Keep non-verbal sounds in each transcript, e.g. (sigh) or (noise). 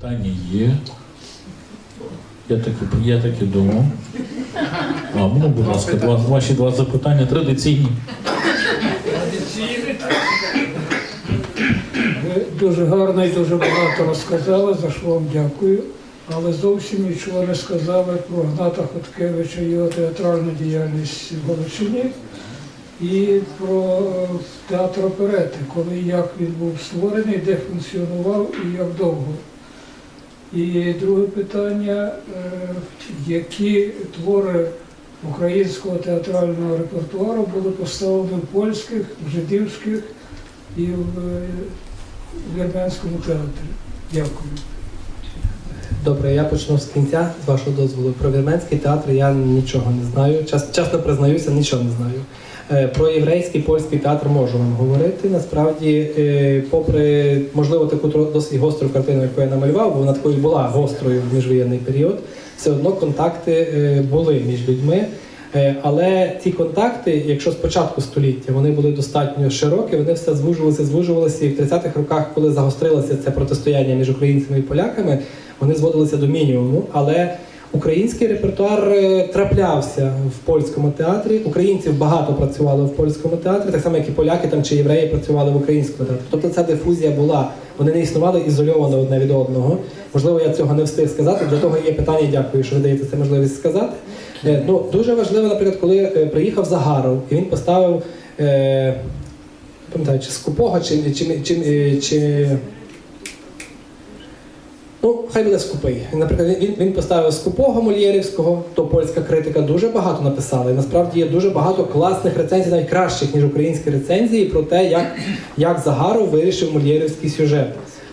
Питання є. Я так, і- я так і думав. А, ну, будь ласка, два, ваші два запитання традиційні. Ви дуже гарно і дуже багато розказали, за що вам дякую. Але зовсім нічого не сказали про Гната Хоткевича і його театральну діяльність в Галичині і про театр оперети, коли як він був створений, де функціонував і як довго. І друге питання, е, які твори українського театрального репертуару були поставлені в польських, в жидівських і в е, Вірменському театрі. Дякую. Добре, я почну з кінця, з вашого дозволу. Про вірменський театр я нічого не знаю. Чесно признаюся, нічого не знаю. Е, Про єврейський польський театр можу вам говорити. Насправді, е, попри можливо таку досить гостру картину, яку я намалював, бо вона такою була гострою в міжвоєнний період, все одно контакти е, були між людьми. Але ці контакти, якщо з початку століття вони були достатньо широкі, вони все звужувалися, звужувалися, і в 30-х роках, коли загострилося це протистояння між українцями і поляками, вони зводилися до мінімуму. Але український репертуар е, траплявся в польському театрі. Українців багато працювало в польському театрі, так само як і поляки там чи євреї працювали в українському театрі. Тобто ця дифузія була. Вони не існували ізольовано одне від одного. Можливо, я цього не встиг сказати. Для того є питання. Дякую, що ви даєте це можливість сказати. Е, Ну дуже важливо, наприклад, коли е, приїхав Загаров і він поставив. Пам'ятаю, чи скупого, чи, чи, чи, чи Ну, хай буде скупий. Наприклад, він, він поставив скупого Мольєрівського, то польська критика дуже багато написала. І насправді є дуже багато класних рецензій, навіть кращих, ніж українські рецензії, про те, як, як Загаров вирішив Мольєрівський сюжет.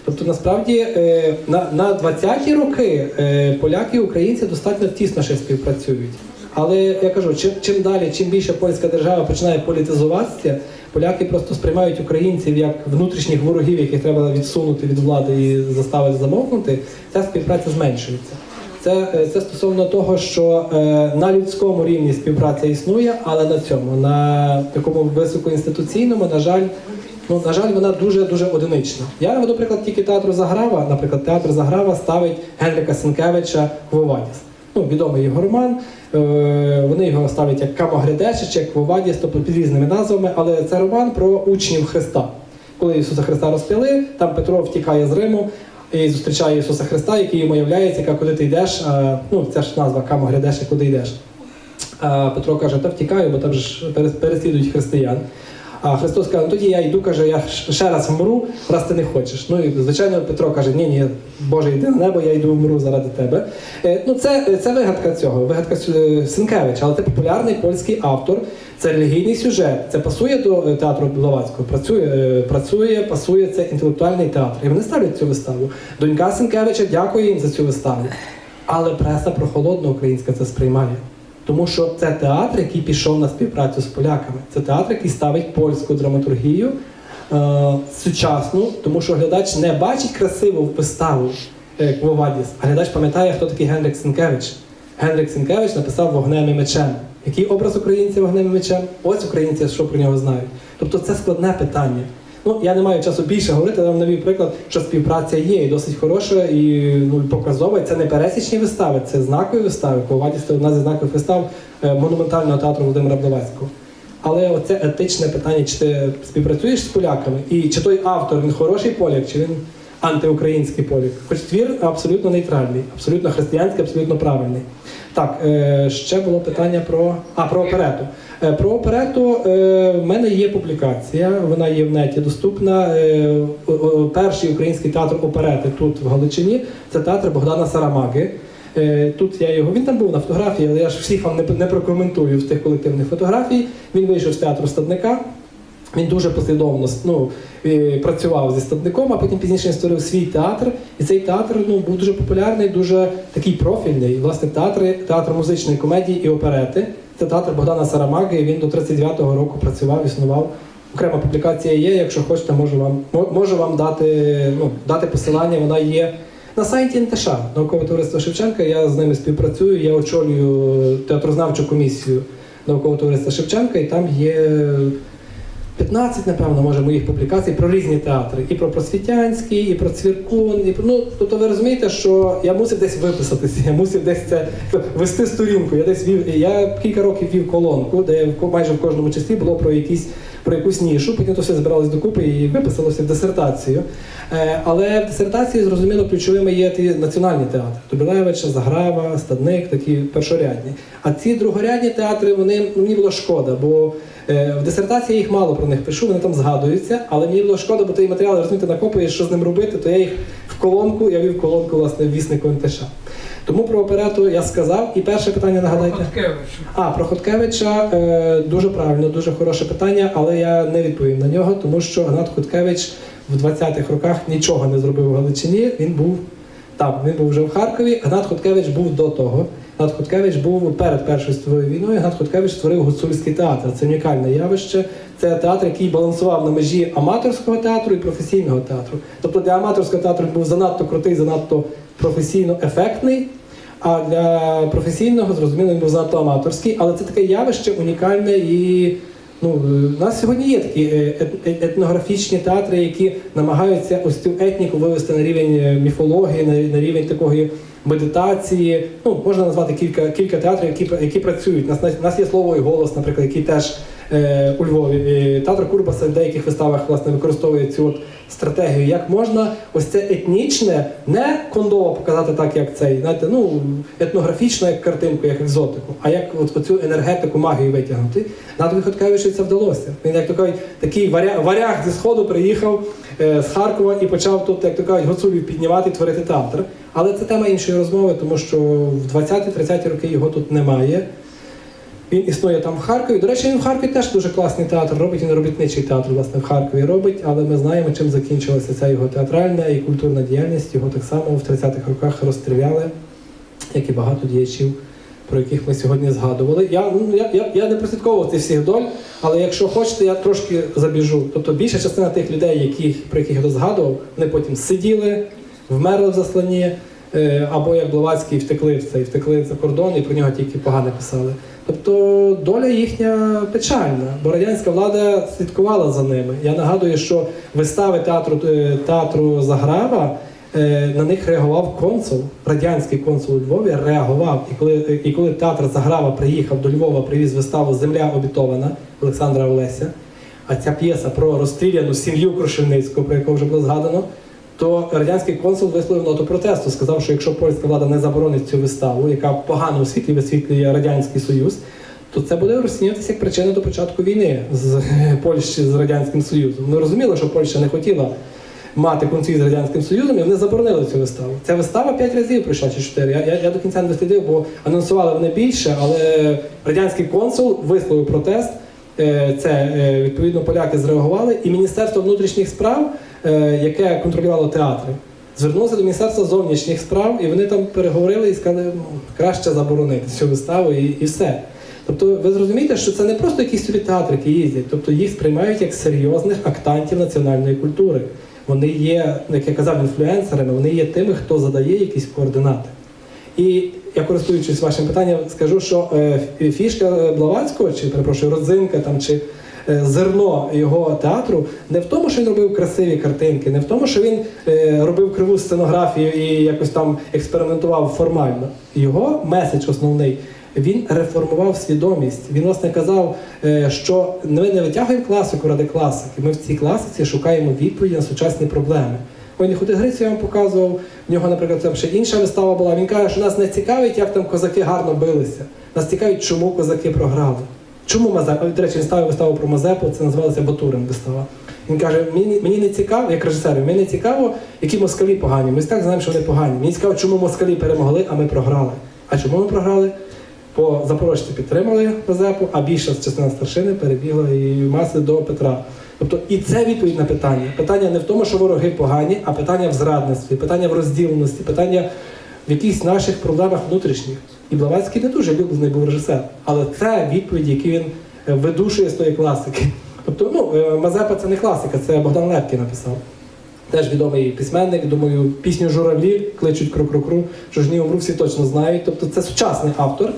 Тобто, насправді, е, на, на 20-ті роки е, поляки і українці достатньо тісно ще співпрацюють. Але я кажу, чим, чим далі, чим більше польська держава починає політизуватися, поляки просто сприймають українців як внутрішніх ворогів, яких треба відсунути від влади і заставити замовкнути, ця співпраця зменшується. Це, е, це стосовно того, що е, на людському рівні співпраця існує, але на цьому, на такому високоінституційному, на жаль, ну на жаль, вона дуже дуже одинична. Я наведу приклад тільки театру Заграва. Наприклад, театр Заграва ставить Генрика Сенкевича Квовадіс. Ну, відомий його роман. Е, Вони його ставлять як Камагридешич, як Квовадіс, тобто під різними назвами, але це роман про учнів Христа. Коли Ісуса Христа розп'яли, там Петро втікає з Риму і зустрічає Ісуса Христа, який йому являється, яка куди ти йдеш. Ну, це ж назва Камагридеш, куди йдеш. А Петро каже, та втікаю, бо там ж переслідують християн. А Христос каже, «Ну, тоді я йду, каже, я ще раз вмру, раз ти не хочеш. Ну і звичайно, Петро каже, ні, ні, Боже, йди на небо, я йду вмру заради тебе. Е, ну це, це вигадка цього, вигадка е, Сенкевича, але це популярний польський автор, це релігійний сюжет, це пасує до е, театру Блаватського, працює, працює, пасує це інтелектуальний театр. І вони ставлять цю виставу. Донька Сенкевича дякує їм за цю виставу. Але преса прохолодно українська це сприймає. Тому що це театр, який пішов на співпрацю з поляками. Це театр, який ставить польську драматургію е, сучасну, тому що глядач не бачить красиву виставу е, Квовадіс, а глядач пам'ятає, хто такий Генрик Сенкевич. Генрик Сенкевич написав вогнем і мечем. Який образ українця вогнем і мечем? Ось українці, що про нього знають. Тобто це складне питання. Ну, я не маю часу більше говорити, але навів приклад, що співпраця є і досить хороша, і ну, показова. Це не пересічні вистави, це знакові вистави. Ковадіс це одна зі знакових вистав е, монументального театру Володимира Блаватського. Але оце етичне питання, чи ти співпрацюєш з поляками, і чи той автор він хороший поляк, чи він антиукраїнський поляк. Хоч твір абсолютно нейтральний, абсолютно християнський, абсолютно правильний. Так, е, ще було питання про, а, про оперету. Е, Про оперету е, в мене є публікація, вона є в неті доступна. Е, Перший український театр оперети тут в Галичині це театр Богдана Сарамаги. Тут я його, він там був на фотографії, але я ж всіх вам не, прокоментую з тих колективних фотографій. Він вийшов з театру Стадника. Він дуже послідовно ну, працював зі статником, а потім пізніше він створив свій театр. І цей театр ну, був дуже популярний, дуже такий профільний. Власне, театри, театр музичної комедії і оперети. Це театр Богдана Сарамаги. Він до 39-го року працював, існував. Окрема публікація є. Якщо хочете, можу вам можу вам дати, ну, дати посилання. Вона є на сайті НТШ, наукове товариство Шевченка. Я з ними співпрацюю. Я очолюю театрознавчу комісію наукового товариства Шевченка, і там є 15, напевно, може, моїх публікацій про різні театри. І про просвітянський, і про цвіркун. І про... Ну, тобто ви розумієте, що я мусив десь виписатися, я мусив десь це вести сторінку. Я десь вів. Я кілька років вів колонку, де майже в кожному числі було про якісь про якусь нішу, потім то все збиралось докупи і виписалося в дисертацію. Е, Але в дисертації, зрозуміло, ключовими є ті національні театри. Дубілевича, Заграва, Стадник, такі першорядні. А ці другорядні театри, вони ну, мені було шкода, бо е, в дисертації я їх мало про них пишу, вони там згадуються, але мені було шкода, бо той матеріал, розумієте, накопуєш, що з ним робити, то я їх в колонку, я вів колонку, власне, віснику НТШ. Тому про оперету я сказав. І перше питання нагадайте. Хоткевича. А, про Хоткевича е, дуже правильно, дуже хороше питання, але я не відповім на нього, тому що Гнат Хоткевич в 20-х роках нічого не зробив у Галичині. Він був там, він був вже в Харкові. Гнат Хоткевич був до того. Гнат Хоткевич був перед Першою світовою війною. Гнат Хоткевич створив гуцульський театр. Це унікальне явище. Це театр, який балансував на межі аматорського театру і професійного театру. Тобто для аматорського театру він був занадто крутий, занадто професійно ефектний. А для професійного, зрозуміло, він був занадто аматорський, але це таке явище унікальне і. Ну, е, у нас сьогодні є такі е, ет- етнографічні театри, які намагаються ось цю етніку вивести на рівень е, міфології, на, рівень такої медитації. Ну, можна назвати кілька, кілька театрів, які, які працюють. У нас, нас є слово і голос, наприклад, який теж е, у Львові. Е, Театр Курбаса в деяких виставах власне використовує цю от стратегію. Як можна ось це етнічне, не кондово показати так, як цей, знаєте, ну етнографічно, як картинку, як екзотику, а як от оцю енергетику, магію витягнути. Натові Хоткевичу це вдалося. Він як то кажуть, такий варя, варяг зі сходу приїхав е, з Харкова і почав тут, як то кажуть, гуцулів піднімати, творити театр. Але це тема іншої розмови, тому що в 20-30 роки його тут немає. Він існує там в Харкові. До речі, він в Харкові теж дуже класний театр робить. Він робітничий театр власне в Харкові робить, але ми знаємо, чим закінчилася ця його театральна і культурна діяльність. Його так само в 30-х роках розстріляли, як і багато діячів, про яких ми сьогодні згадували. Я, ну, я, я, я не прослідковував цих всіх доль, але якщо хочете, я трошки забіжу. Тобто більша частина тих людей, яких, про яких я згадував, вони потім сиділи, вмерли в засланні. Е, або як Блаватський втекли в цей, втекли за кордон і про нього тільки погане писали. Тобто доля їхня печальна, бо радянська влада слідкувала за ними. Я нагадую, що вистави театру е, театру Заграва е, на них реагував консул, радянський консул у Львові реагував. І коли, і коли театр Заграва приїхав до Львова, привіз виставу Земля обітована Олександра Олеся, а ця п'єса про розстріляну сім'ю Крушельницького, про яку вже було згадано, то радянський консул висловив ноту протесту, сказав, що якщо польська влада не заборонить цю виставу, яка погано у світлі висвітлює Радянський Союз, то це буде розцінюватися як причина до початку війни з (laughs) Польщі з Радянським Союзом. Ми розуміли, що Польща не хотіла мати конфлікт з Радянським Союзом, і вони заборонили цю виставу. Ця вистава п'ять разів пройшла чи чотири. Я, я, я до кінця не дослідив, бо анонсували вони більше, але радянський консул висловив протест. Е, Це е, відповідно поляки зреагували, і Міністерство внутрішніх справ, яке контролювало театри, звернулося до Міністерства зовнішніх справ, і вони там переговорили і сказали, «Ну, краще заборонити цю виставу і, і все. Тобто ви зрозумієте, що це не просто якісь собі театри, які їздять, тобто їх сприймають як серйозних актантів національної культури. Вони є, як я казав, інфлюенсерами, вони є тими, хто задає якісь координати. І я користуючись вашим питанням, скажу, що е, фішка е, Блаватського, чи перепрошую, родзинка там чи е, зерно його театру не в тому, що він робив красиві картинки, не в тому, що він е, робив криву сценографію і якось там експериментував формально. Його меседж основний. Він реформував свідомість. Він власне казав, е, що ми не витягуємо класику ради класики. Ми в цій класиці шукаємо відповіді на сучасні проблеми. Ой, не ходи я вам показував. В нього, наприклад, там ще інша вистава була. Він каже, що нас не цікавить, як там козаки гарно билися. Нас цікавить, чому козаки програли. Чому Мазепа? До речі, він ставив виставу про Мазепу, це називалося Батурин вистава. Він каже: мені, мені не цікаво, як режисер, мені не цікаво, які москалі погані. Ми так знаємо, що вони погані. Мені цікаво, чому москалі перемогли, а ми програли. А чому ми програли? Бо запорожці підтримали Мазепу, а більша частина старшини перебігла і маси до Петра. Тобто і це відповідь на питання. Питання не в тому, що вороги погані, а питання в зрадництві, питання в розділеності, питання в якихось наших проблемах внутрішніх. І Блаватський не дуже люблений був режисер, але це відповіді, які він е, видушує з тої класики. Тобто, ну, е, Мазепа це не класика, це Богдан Лепкий написав. Теж відомий письменник, думаю, пісню Журавлі кличуть кру-кру-кру, що ж ні умру, всі точно знають. Тобто це сучасний автор.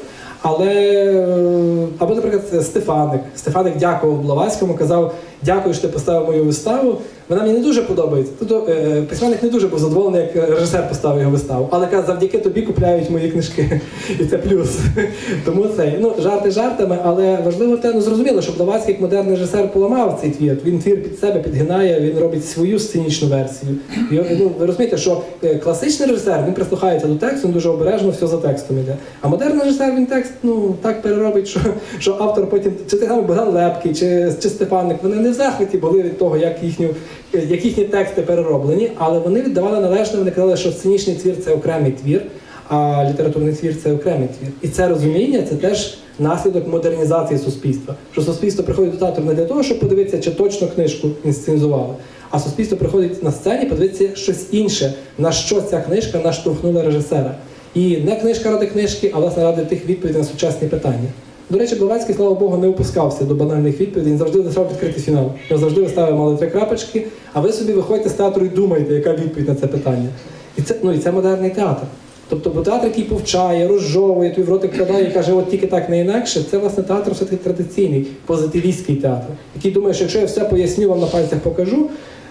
Але е, або, наприклад, Стефаник. Стефаник дякував Блаватському, казав: дякую, що ти поставив мою виставу. Вона мені не дуже подобається. Тобто е, письменник не дуже був задоволений, як режисер поставив його виставу. Але каже, завдяки тобі купляють мої книжки. (laughs) І це плюс. (laughs) Тому це ну жарти жартами, але важливо те, ну зрозуміло, що Блаватський як модерний режисер поламав цей твір. Він твір під себе підгинає, він робить свою сценічну версію. І, ну, ви розумієте, що е, класичний режисер він прислухається до тексту, він дуже обережно все за текстом іде. А модерний режисер він текст ну так переробить, що, (laughs) що автор потім чи самий Богдан Лепкий, чи, чи Стефанник, вони не в захваті були від того, як їхню як їхні тексти перероблені, але вони віддавали належне, вони казали, що сценічний твір це окремий твір, а літературний твір це окремий твір. І це розуміння це теж наслідок модернізації суспільства. Що суспільство приходить до театру не для того, щоб подивитися, чи точно книжку інсценізували, а суспільство приходить на сцені подивитися щось інше, на що ця книжка наштовхнула режисера. І не книжка ради книжки, а власне ради тих відповідей на сучасні питання. До речі, Блаватський, слава Богу, не опускався до банальних відповідей, він завжди лишав відкритий фінал. Його завжди виставив мали три крапочки, а ви собі виходите з театру і думаєте, яка відповідь на це питання. І це, ну, і це модерний театр. Тобто, бо театр, який повчає, розжовує, той в ротик кладає і каже, от тільки так не інакше, це власне театр все-таки традиційний, позитивістський театр, який думає, що якщо я все поясню, вам на пальцях покажу,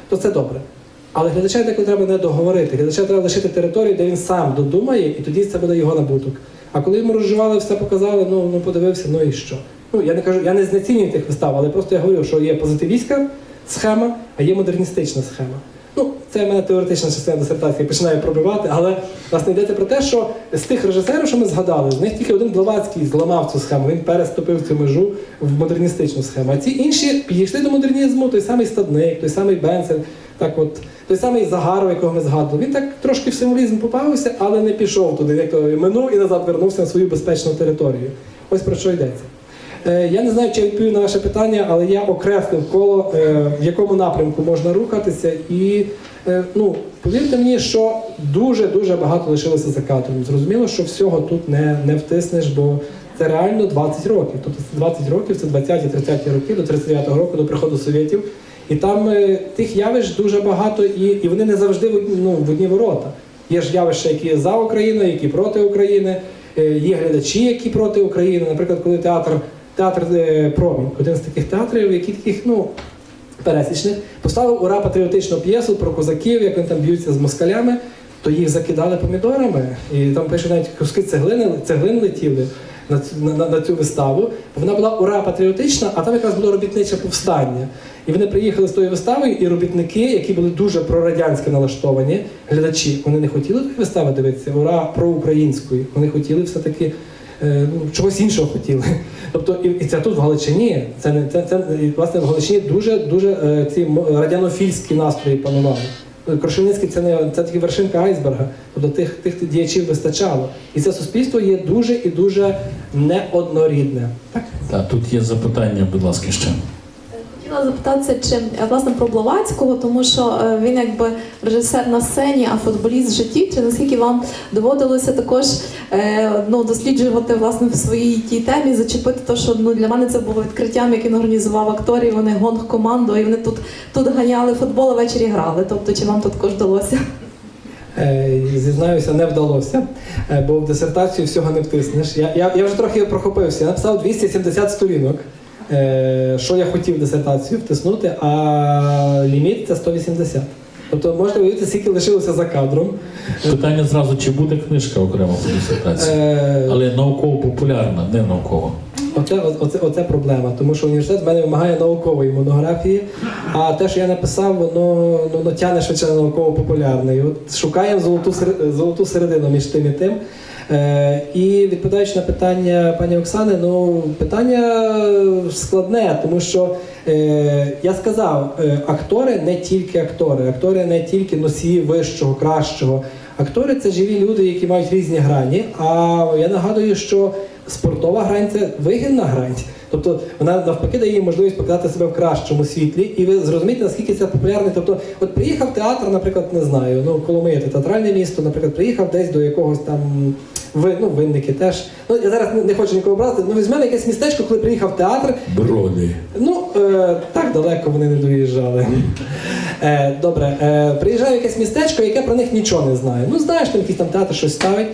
то це добре. Але глядача деколи треба не договорити. Глядача треба лишити територію, де він сам додумає, і тоді це буде його набуток. А коли йому розживали, все показали, ну, ну подивився, ну і що? Ну я не кажу, я не знецінюю тих вистав, але просто я говорю, що є позитивістська схема, а є модерністична схема. Ну, це в мене теоретична частина дисертації починає пробивати, але власне йдеться про те, що з тих режисерів, що ми згадали, з них тільки один Блаватський зламав цю схему, він переступив цю межу в модерністичну схему. А ці інші підійшли до модернізму, той самий Стадник, той самий Бенцель, так от, той самий Загаров, якого ми згадували. Він так трошки в символізм попався, але не пішов туди, як то минув і назад вернувся на свою безпечну територію. Ось про що йдеться. Е, Я не знаю, чи я відповів на ваше питання, але я окреслив коло, е, в якому напрямку можна рухатися. І е, ну, повірте мені, що дуже-дуже багато лишилося за кадром. Зрозуміло, що всього тут не, не втиснеш, бо це реально 20 років. Тобто це 20 років, це 20-30 роки, до 39-го року, до приходу совєтів. І там е, тих явищ дуже багато, і, і вони не завжди ну, в одні ворота. Є ж явища, які за Україну, які проти України, е, є глядачі, які проти України. Наприклад, коли театр, театр е, Промінь, один з таких театрів, які таких, ну, пересічних, поставив ура патріотичну п'єсу про козаків, як вони там б'ються з москалями, то їх закидали помідорами. І там пише навіть куски цеглини, цеглин летіли на, цю- на, на, цю виставу. Вона була ура патріотична, а там якраз було робітниче повстання. І вони приїхали з тою виставою, і робітники, які були дуже прорадянськи налаштовані, глядачі, вони не хотіли тої вистави дивитися, ура проукраїнської. Вони хотіли все-таки е, ну, чогось іншого хотіли. (laughs) Тобто, і, і це тут в Галичині. Це не це, це власне в Галичині дуже дуже е, ці радянофільські настрої панували. Крошельницький це не це тільки вершинка айсберга. Тобто тих тих діячів вистачало. І це суспільство є дуже і дуже неоднорідне. Так? Так, тут є запитання, будь ласка, ще. Хотіла запитатися, чи е, власне про Блаватського, тому що е, він якби режисер на сцені, а футболіст в житті. Чи наскільки вам доводилося також е, ну, досліджувати власне в своїй тій темі, зачепити те, що ну для мене це було відкриттям, як він організував акторів, вони гонг команду, і вони тут тут ганяли футбол, а ввечері грали. Тобто, чи вам тут також вдалося? Зізнаюся, не вдалося, бо в дисертацію всього не втиснеш. Я, я, я вже трохи прохопився. Я написав 270 сторінок, що я хотів в дисертацію втиснути, а ліміт це 180. Тобто можете уявити, скільки лишилося за кадром. Питання зразу, чи буде книжка окремо по дисертації? Е, Але науково-популярна, не науково. Оце, оце, оце проблема, тому що університет в мене вимагає наукової монографії, а те, що я написав, воно, ну, воно тягне швидше на науково-популярний. От шукаємо золоту, золоту середину між тим і тим. Е, і відповідаючи на питання пані Оксани, ну питання складне, тому що е, я сказав, е, актори не тільки актори, актори не тільки носії вищого, кращого. Актори це живі люди, які мають різні грані. А я нагадую, що спортова грань це вигідна грань. Тобто вона навпаки дає їй можливість показати себе в кращому світлі, і ви зрозумієте, наскільки це популярне. Тобто, от приїхав театр, наприклад, не знаю, ну Коломия, це театральне місто, наприклад, приїхав десь до якогось там ви, ну, винники теж. Ну я зараз не, хочу нікого образити. Ну візьмемо якесь містечко, коли приїхав театр. Броди. Ну е, так далеко вони не доїжджали. Е, добре, е, приїжджає якесь містечко, яке про них нічого не знає. Ну знаєш, там якийсь там театр щось ставить.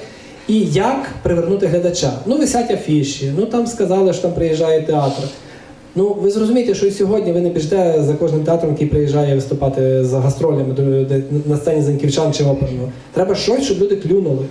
І як привернути глядача? Ну, висять афіші, ну там сказали, що там приїжджає театр. Ну, ви зрозумієте, що і сьогодні ви не біжите за кожним театром, який приїжджає виступати за гастролями на сцені Заньківчан чи оперного. Треба щось, щоб люди клюнули.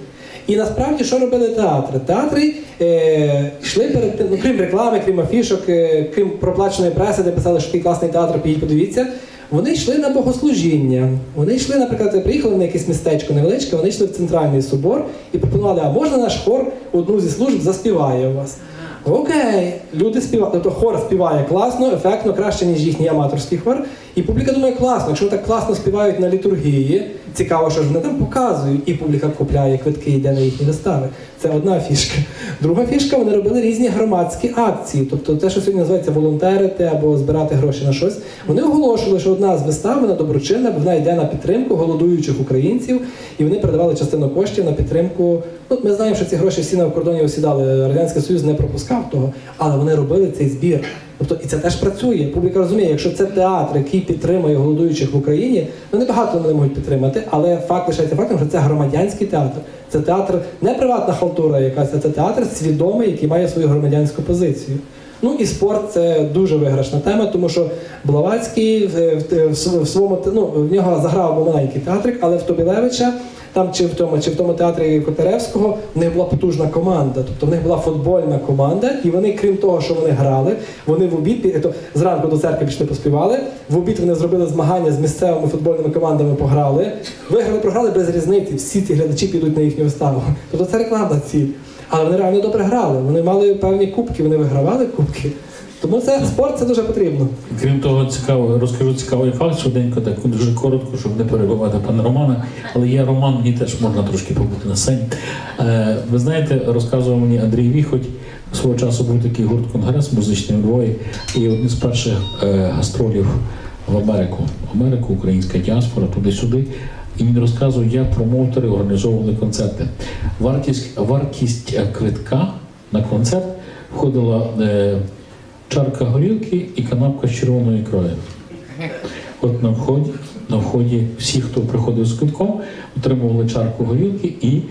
І насправді, що робили театри? Театри е, йшли перед тим, ну крім реклами, крім афішок, е, крім проплаченої преси, де писали, що такий класний театр, підіть, подивіться. Вони йшли на богослужіння. Вони йшли, наприклад, приїхали на якесь містечко невеличке, вони йшли в центральний собор і пропонували, а можна наш хор одну зі служб заспіває у вас. Окей, люди співають, тобто хор співає класно, ефектно, краще, ніж їхній аматорський хор. І публіка думає, класно, якщо так класно співають на літургії, цікаво, що ж вони там показують, і публіка купляє квитки, йде на їхні вистави. Це одна фішка. Друга фішка, вони робили різні громадські акції. Тобто те, що сьогодні називається волонтерити або збирати гроші на щось. Вони оголошували, що одна з вистав вона доброчинна, бо вона йде на підтримку голодуючих українців, і вони передавали частину коштів на підтримку. Ну, ми знаємо, що ці гроші всі на кордоні осідали. Радянський Союз не пропускав того, але вони робили цей збір. Тобто, і це теж працює. Публіка розуміє, якщо це театр, який підтримує голодуючих в Україні, ну небагато вони можуть підтримати, але факт лишається фактом, що це громадянський театр. Це театр не приватна халтура якась, а це театр свідомий, який має свою громадянську позицію. Ну і спорт це дуже виграшна тема, тому що Блаватський в, в, в своєму ну, в нього заграв маленький театрик, але в Тобілевича, там чи в тому, чи в тому театрі Котеревського, в них була потужна команда. Тобто в них була футбольна команда, і вони, крім того, що вони грали, вони в обід то зранку до церкви пішли поспівали. В обід вони зробили змагання з місцевими футбольними командами, пограли. Виграли, програли без різниці. Всі ці глядачі підуть на їхню виставу. Тобто це рекламна ціль. Але вони реально добре грали. Вони мали певні кубки, вони вигравали кубки. Тому це спорт це дуже потрібно. Крім того, цікаво, розкажу цікавий факт швиденько, так дуже коротко, щоб не перебивати пана Романа. Але є Роман, мені теж можна трошки побути на сцені. Е, ви знаєте, розказував мені Андрій Віхоть, свого часу був такий гурт конгрес музичний Львові, і один з перших е, гастролів в Америку. Америку, українська діаспора, туди-сюди. І він розказував, як промоутери організовували концерти. Вартість, вартість е, квитка на концерт входила е, чарка горілки і канапка з червоною ікрою. От на вході, на вході всі, хто приходив з квитком, отримували чарку горілки і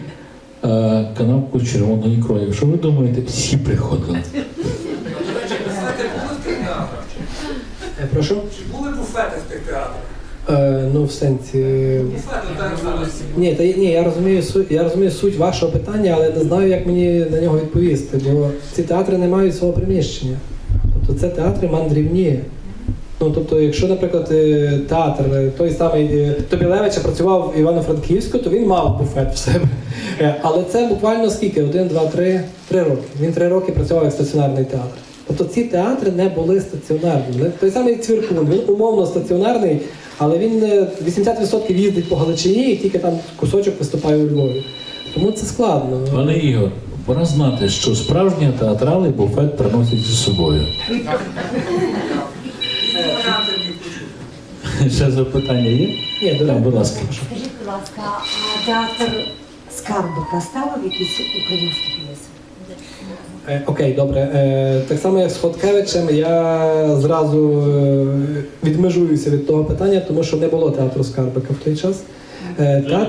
е, канапку з червоною ікрою. Що ви думаєте, всі приходили? Е, Прошу. Чи були буфети в тих театрах? Е, ну, в сенсі. Буфети так зараз. Ні, та ні, я розумію суть, я розумію суть вашого питання, але не знаю, як мені на нього відповісти, бо ці театри не мають свого приміщення. Це театри мандрівні. Ну, тобто, якщо, наприклад, е, театр, е, той самий е, Тобілевича працював в Івано-Франківську, то він мав буфет в себе. Але це буквально скільки? Один, два, три, три роки. Він три роки працював як стаціонарний театр. Тобто ці театри не були стаціонарними. Той самий Цвіркун, він умовно стаціонарний, але він е, 80% їздить по Галичині і тільки там кусочок виступає у Львові. Тому це складно. Пане Ігор, пора знати, що справжні театрали буфет приносять зі собою. Ще запитання є? Ні, до Так, будь ласка. Скажіть, будь ласка, а театр Скарбика ставив якісь українські п'єси? Е, Окей, добре. Е, так само, як з Хоткевичем, я зразу е, відмежуюся від того питання, тому що не було театру Скарбика в той час. Театр,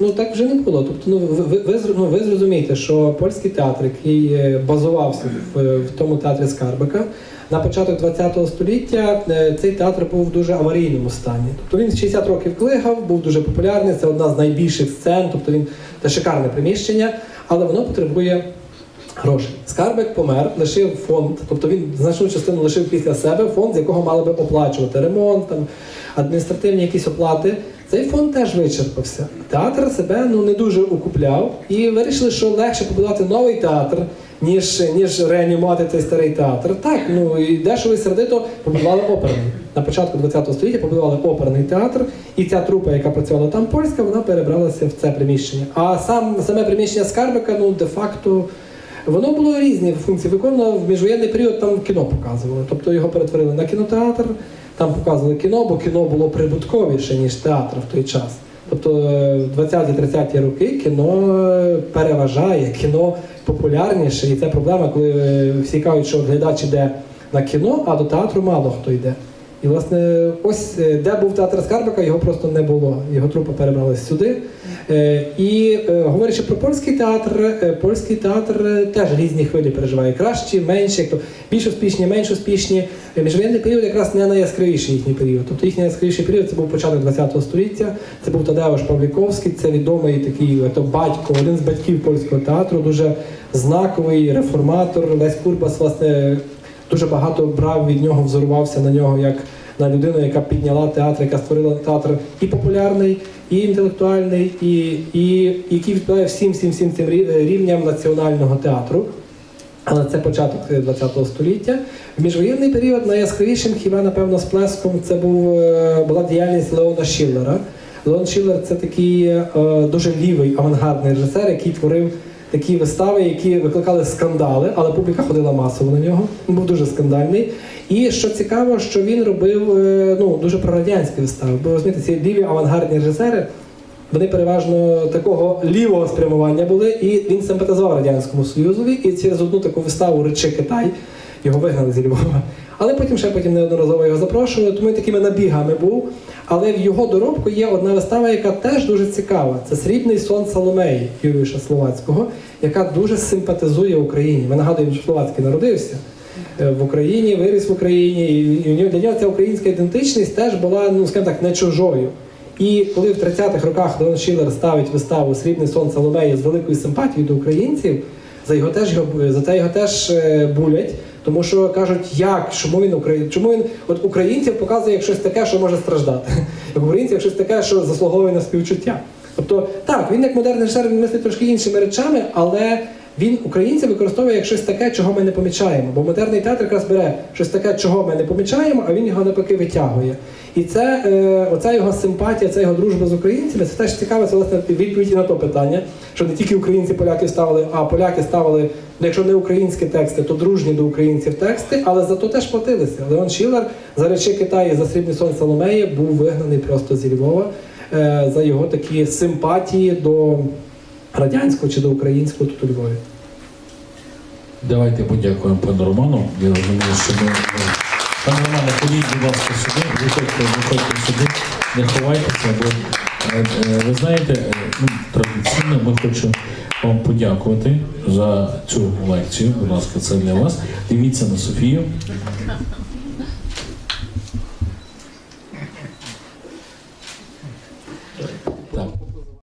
ну так вже не було. Тобто, ну ви, ви, ну, ви зрозумієте, що польський театр, який е, базувався в, в тому театрі Скарбика, на початок ХХ століття е, цей театр був в дуже аварійному стані. Тобто він 60 років клигав, був дуже популярний. Це одна з найбільших сцен, тобто він це шикарне приміщення, але воно потребує грошей. Скарбик помер, лишив фонд, тобто він значну частину лишив після себе фонд, з якого мали би оплачувати ремонт, там, адміністративні якісь оплати. Цей фонд теж вичерпався. Театр себе ну не дуже укупляв і вирішили, що легше побудувати новий театр, ніж, ніж реанімувати цей старий театр. Так, ну і дешево і сердито побудували оперний. На початку ХХ століття побудували оперний театр, і ця трупа, яка працювала там польська, вона перебралася в це приміщення. А сам саме приміщення Скарбика, ну де-факто. Воно було різні функції. Виконувало в міжвоєнний період там кіно показували. Тобто його перетворили на кінотеатр, там показували кіно, бо кіно було прибутковіше, ніж театр в той час. Тобто е, в 20-30-ті роки кіно е, переважає, кіно популярніше, і це проблема, коли е, всі кажуть, що глядач іде на кіно, а до театру мало хто йде. І, власне, ось е, де був театр Скарбика, його просто не було. Його трупа перебралась сюди. Е, І е, говорячи про польський театр, польський театр теж різні хвилі переживає. Кращі, менші, більш успішні, менш успішні. Міжвоєнний період якраз не найяскравіший їхній період. Тобто їхній найяскравіший період це був початок ХХ століття. Це був Тадеуш Павліковський, це відомий такий то батько, один з батьків польського театру, дуже знаковий реформатор. Лесь Курбас, власне, дуже багато брав від нього, взорувався на нього як на людину, яка підняла театр, яка створила театр і популярний, і інтелектуальний, і, і який відповідає всім всім всім цим рівням національного театру. Але це початок ХХ століття. В міжвоєнний період найяскравішим хіба напевно сплеском це був е, була діяльність Леона Шіллера. Леон Шіллер це такий е, дуже лівий авангардний режисер, який творив такі вистави, які викликали скандали, але публіка ходила масово на нього. Був дуже скандальний. І що цікаво, що він робив е, ну, дуже прорадянські вистави. Бо розумієте, ці ліві авангардні режисери, вони переважно такого лівого спрямування були, і він симпатизував Радянському Союзові, і через одну таку виставу речі Китай його вигнали зі Львова. Але потім ще потім неодноразово його запрошували, тому він такими набігами був. Але в його доробку є одна вистава, яка теж дуже цікава. Це Срібний сон Соломеї Юрійовича Словацького, яка дуже симпатизує Україні. Ми нагадуємо, що Словацький народився е, в Україні, виріс в Україні, і для нього ця українська ідентичність теж була, ну скажімо так, не чужою. І коли в 30-х роках Леон Шілер ставить виставу Срібний сон Соломеї з великою симпатією до українців, за його теж за це його теж е, булять. Тому що кажуть, як, чому він Україн, чому він от українців показує як щось таке, що може страждати, (laughs) як українців як щось таке, що заслуговує на співчуття. Тобто, так, він як модерний режисер, він мислить трошки іншими речами, але він українців використовує як щось таке, чого ми не помічаємо. Бо модерний театр якраз бере щось таке, чого ми не помічаємо, а він його навпаки витягує. І це е, оця його симпатія, ця його дружба з українцями, це теж цікаве, це власне відповідь і на то питання, що не тільки українці поляки ставили, а поляки ставили, якщо не українські тексти, то дружні до українців тексти, але зато теж платилися. Леон Шілер за речі Китаю за срібний сон Соломеї був вигнаний просто зі Львова е, за його такі симпатії до радянського чи до українського тут у Львові. Давайте подякуємо пану Роману. Я розумію, що ми. Пане Романе, ходіть, будь ласка, сюди, виходьте, виходьте сюди, не ховайтеся, бо е, ви знаєте, е, ну, традиційно ми хочемо вам подякувати за цю лекцію. Будь ласка, це для вас. Дивіться на Софію.